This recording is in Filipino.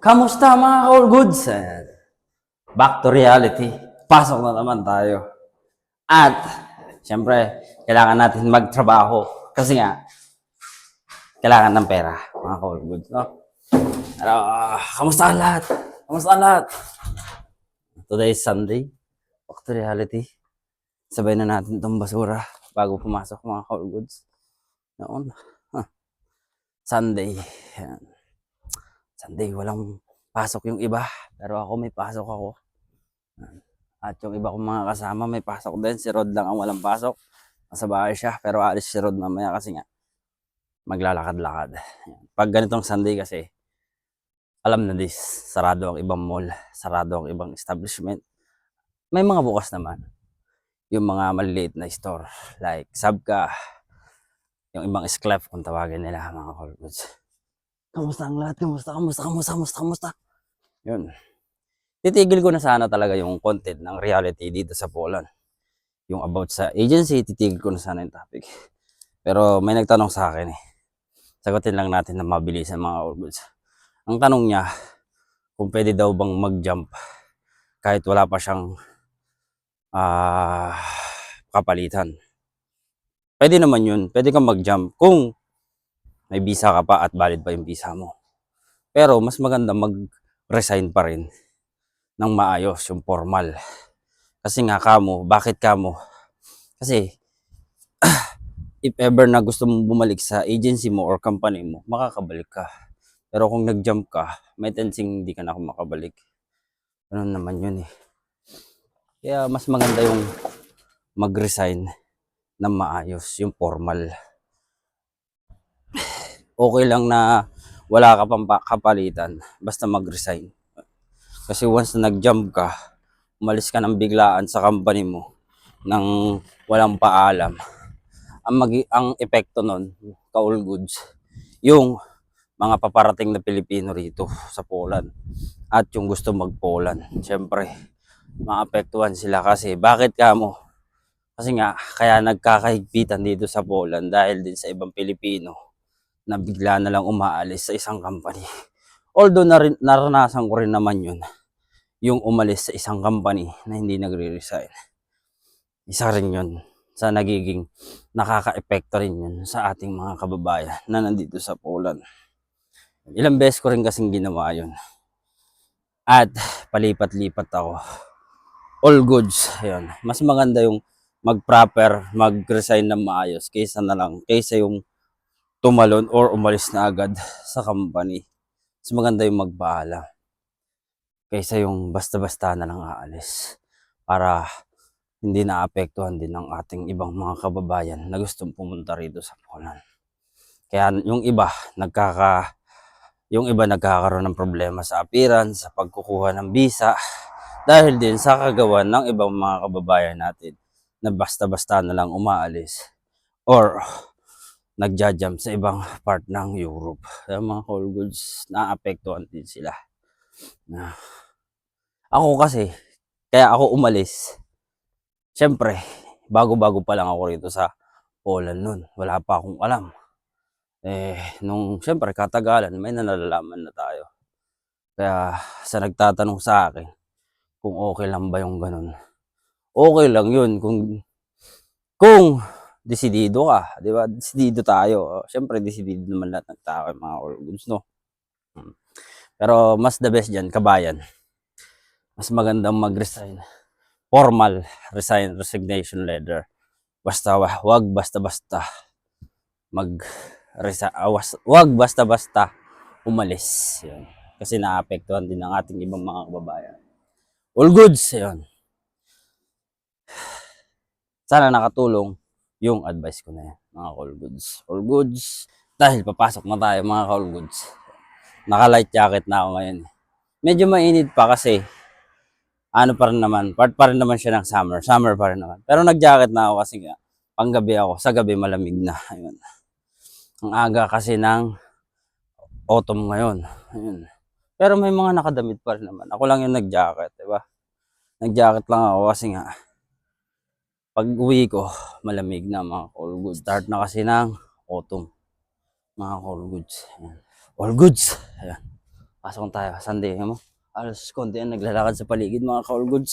Kamusta mga all goods? Back to reality. Pasok na naman tayo. At, syempre, kailangan natin magtrabaho. Kasi nga, kailangan ng pera, mga all goods, no? Pero, ah, kamusta ang lahat? Kamusta ang lahat? Today is Sunday. Back to reality. Sabay na natin itong basura bago pumasok mga all goods. Noon, huh. Sunday. Ayan. Sunday, walang pasok yung iba. Pero ako may pasok ako. At yung iba kong mga kasama may pasok din. Si Rod lang ang walang pasok. Nasa bahay siya. Pero alis si Rod mamaya kasi nga maglalakad-lakad. Pag ganitong Sunday kasi, alam na this, sarado ang ibang mall, sarado ang ibang establishment. May mga bukas naman. Yung mga maliliit na store, like Sabka, yung ibang Esclef kung tawagin nila mga call. Kamusta ang lahat? Kamusta? Kamusta? Kamusta? Kamusta? Kamusta? Yun. Titigil ko na sana talaga yung content ng reality dito sa Poland. Yung about sa agency, titigil ko na sana yung topic. Pero may nagtanong sa akin eh. Sagutin lang natin na mabilis ang mga goods. Ang tanong niya, kung pwede daw bang mag-jump kahit wala pa siyang ah kapalitan. Pwede naman yun. Pwede kang mag-jump kung may visa ka pa at valid pa yung visa mo. Pero mas maganda mag-resign pa rin ng maayos, yung formal. Kasi nga kamo, bakit kamo? Kasi if ever na gusto mong bumalik sa agency mo or company mo, makakabalik ka. Pero kung nag-jump ka, may tensing hindi ka na makabalik. Ganun naman yun eh. Kaya mas maganda yung mag-resign ng maayos, yung formal. Okay lang na wala ka pang pa- kapalitan, basta mag-resign. Kasi once na nag-jump ka, umalis ka ng biglaan sa company mo nang walang paalam. Ang magi ang epekto nun, kaul goods, yung mga paparating na Pilipino rito sa Poland at yung gusto mag-Poland. Siyempre, maapektuhan sila kasi bakit ka mo? Kasi nga, kaya nagkakahigpitan dito sa Poland dahil din sa ibang Pilipino na bigla na lang umaalis sa isang company. Although narin, naranasan ko rin naman yun, yung umalis sa isang company na hindi nagre-resign. Isa rin yun sa nagiging nakaka-epekto rin yun sa ating mga kababayan na nandito sa Poland. Ilang beses ko rin kasing ginawa yun. At palipat-lipat ako. All goods. Ayun. Mas maganda yung mag-proper, mag-resign ng maayos kaysa na lang, kaysa yung tumalon or umalis na agad sa company. Mas maganda yung magpaalam. Kaysa yung basta-basta na lang aalis. Para hindi naapektuhan din ng ating ibang mga kababayan na gustong pumunta rito sa Poland. Kaya yung iba nagkaka yung iba nagkakaroon ng problema sa appearance, sa pagkukuha ng visa dahil din sa kagawan ng ibang mga kababayan natin na basta-basta na lang umaalis or nagja-jump sa ibang part ng Europe. Kaya mga call goods, naapektuhan din sila. Na, ako kasi, kaya ako umalis, syempre, bago-bago pa lang ako rito sa Poland nun. Wala pa akong alam. Eh, nung syempre katagalan, may nalalaman na tayo. Kaya sa nagtatanong sa akin, kung okay lang ba yung ganun. Okay lang yun kung kung desidido ka, di ba? Desidido tayo. Syempre, desidido naman lahat ng tao, mga all goods, no? Hmm. Pero mas the best dyan, kabayan. Mas magandang mag-resign. Formal resign, resignation letter. Basta, wa- wag basta-basta mag resa awas, wag basta-basta umalis. Yun. Kasi naapektuhan din ng ating ibang mga kababayan. All goods, yun. Sana nakatulong yung advice ko na yan, mga all goods. All goods, dahil papasok na tayo mga all goods. Naka-light jacket na ako ngayon. Medyo mainit pa kasi ano pa rin naman, part pa rin naman siya ng summer. Summer pa rin naman. Pero nag-jacket na ako kasi nga, panggabi ako. Sa gabi malamig na. Ayun. Ang aga kasi ng autumn ngayon. Ayun. Pero may mga nakadamit pa rin naman. Ako lang yung nag-jacket, di ba? Nag-jacket lang ako kasi nga, pag uwi ko, malamig na mga all goods. Start na kasi ng autumn. Mga all goods. Ayan. All goods. Ayan. Pasok tayo. Sunday mo. Alas konti ang naglalakad sa paligid mga ka-all goods.